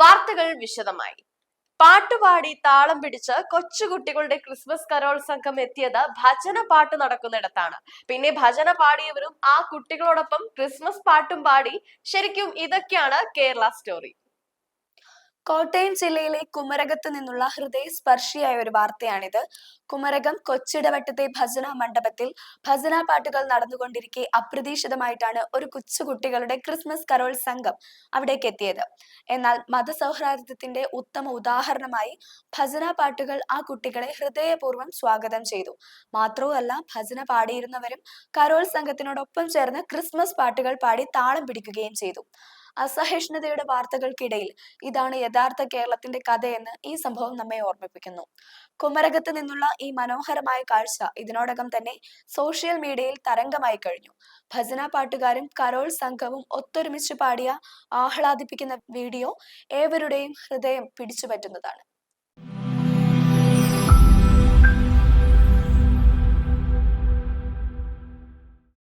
വാർത്തകൾ വിശദമായി. പാട്ടുപാടി താളം പിടിച്ച് കൊച്ചുകുട്ടികളുടെ ക്രിസ്മസ് കരോൾ സംഘം എത്തിയത് ഭജന പാട്ട് നടക്കുന്നിടത്താണ്. പിന്നെ ഭജന പാടിയവരും ആ കുട്ടികളോടൊപ്പം ക്രിസ്മസ് പാട്ടും പാടി ശരിക്കും ഇതൊക്കെയാണ് കേരള സ്റ്റോറി. കോട്ടയം ജില്ലയിലെ കുമരകത്ത് നിന്നുള്ള ഹൃദയസ്പർശിയായ ഒരു വാർത്തയാണിത്. കുമരകം കൊച്ചിടവട്ടത്തെ ഭജന മണ്ഡപത്തിൽ ഭജന പാട്ടുകൾ നടന്നുകൊണ്ടിരിക്കെ അപ്രതീക്ഷിതമായിട്ടാണ് ഒരു കൊച്ചുകുട്ടികളുടെ ക്രിസ്മസ് കരോൾ സംഘം അവിടേക്ക് എത്തിയത്. എന്നാൽ മതസൗഹാർദ്ദത്തിന്റെ ഉത്തമ ഉദാഹരണമായി ഭജന പാട്ടുകൾ ആ കുട്ടികളെ ഹൃദയപൂർവം സ്വാഗതം ചെയ്തു. മാത്രവുമല്ല ഭജന പാടിയിരുന്നവരും കരോൾ സംഘത്തിനോടൊപ്പം ചേർന്ന് ക്രിസ്മസ് പാട്ടുകൾ പാടി താളം പിടിക്കുകയും ചെയ്തു. അസഹിഷ്ണുതയുടെ വാർത്തകൾക്കിടയിൽ ഇതാണ് യഥാർത്ഥ കേരളത്തിന്റെ കഥയെന്ന് ഈ സംഭവം നമ്മെ ഓർമ്മിപ്പിക്കുന്നു. കുമരകത്ത് നിന്നുള്ള ഈ മനോഹരമായ കാഴ്ച ഇതിനോടകം തന്നെ സോഷ്യൽ മീഡിയയിൽ തരംഗമായി കഴിഞ്ഞു. ഭജന പാട്ടുകാരും കരോൾ സംഘവും ഒത്തൊരുമിച്ച് പാടിയ ആഹ്ലാദിപ്പിക്കുന്ന വീഡിയോ ഏവരുടെയും ഹൃദയം പിടിച്ചുപറ്റുന്നതാണ്.